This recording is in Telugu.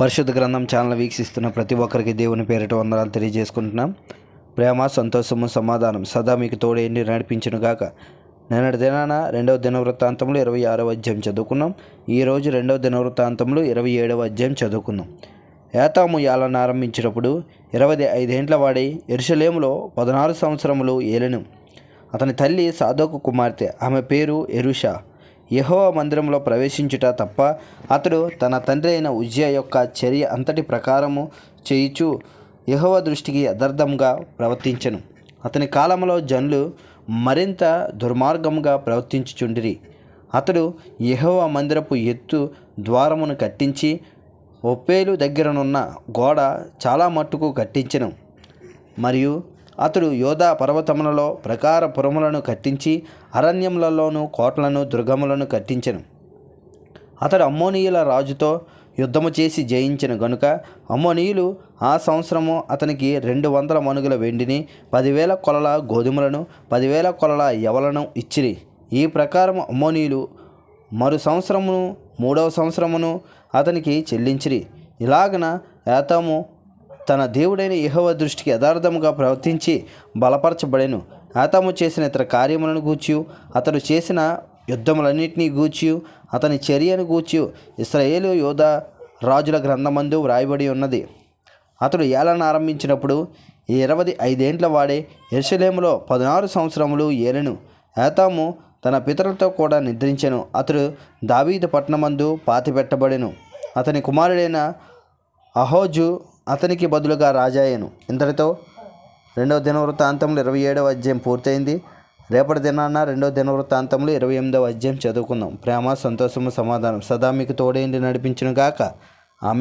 పరిశుద్ధ గ్రంథం ఛానల్ వీక్షిస్తున్న ప్రతి ఒక్కరికి దేవుని పేరిట వందనాలు తెలియజేసుకుంటున్నాం. ప్రేమ సంతోషము సమాధానం సదా మీకు తోడేండి నడిపించను గాక నిన్నటి దినాన రెండవ దినవృత్తాంతంలో ఇరవై ఆరవ అధ్యాయం చదువుకున్నాం. ఈరోజు రెండవ దినవృత్తాంతంలో ఇరవై ఏడవ అధ్యాయం చదువుకుందాం ఏతాము యాలను ఆరంభించినప్పుడు ఇరవై ఐదేండ్ల వాడి ఎరుషలేములో పదనారు సంవత్సరములు ఏలెను. అతని తల్లి సాధోకు కుమార్తె ఆమె పేరు ఎరుషా. యెహోవా మందిరంలో ప్రవేశించుట తప్ప అతడు తన తండ్రి అయిన ఉజ్య యొక్క చర్య అంతటి ప్రకారము చేయుచు యహోవ దృష్టికి యథార్థంగా ప్రవర్తించను. అతని కాలంలో జనులు మరింత దుర్మార్గంగా ప్రవర్తించుచుండిరి. అతడు యహోవ మందిరపు ఎత్తు ద్వారమును కట్టించి ఒప్పేలు దగ్గరనున్న గోడ చాలా మట్టుకు కట్టించను. మరియు అతడు యోధా పర్వతములలో ప్రకార పురములను కట్టించి అరణ్యములలోనూ కోటలను దుర్గములను కట్టించెను. అతడు అమ్మోనీయుల రాజుతో యుద్ధము చేసి జయించిన గనుక అమ్మోనీయులు ఆ సంవత్సరము అతనికి రెండు వందల మనుగుల వెండిని పదివేల కొలల గోధుమలను పదివేల కొలల యవలను ఇచ్చిరి. ఈ ప్రకారం అమ్మోనీయులు మరు సంవత్సరమును మూడవ సంవత్సరమును అతనికి చెల్లించిరి. ఇలాగన ఏతాము తన దేవుడైన యెహోవ దృష్టికి యథార్థముగా ప్రవర్తించి బలపరచబడెను. ఆతాము చేసిన ఇతర కార్యములను గూర్చి అతడు చేసిన యుద్ధములన్నింటినీ గూర్చి అతని చర్యను గూర్చి ఇస్రాయేలు యోధ రాజుల గ్రంథమందు వ్రాయబడి ఉన్నది. అతడు ఏలను ఆరంభించినప్పుడు ఇరవై ఐదేండ్ల వాడే ఎరుసలేములో పదనారు సంవత్సరములు ఏలెను. ఏతాము తన పితరులతో కూడా నిద్రించెను. అతడు దావీదు పట్టణమందు పాతిపెట్టబడెను. అతని కుమారుడైన అహోజు అతనికి బదులుగా రాజాయను ఇంతటితో రెండవ దినవృత్తాంతంలో ఇరవై ఏడవ అధ్యాయం పూర్తయింది. రేపటి దినాన రెండవ దినవృత్తాంతంలో ఇరవై ఎనిమిదవ అధ్యాయం చదువుకుందాం. ప్రేమ సంతోషము సమాధానం. సదా మీకు తోడేంటి నడిపించును గాక ఆమె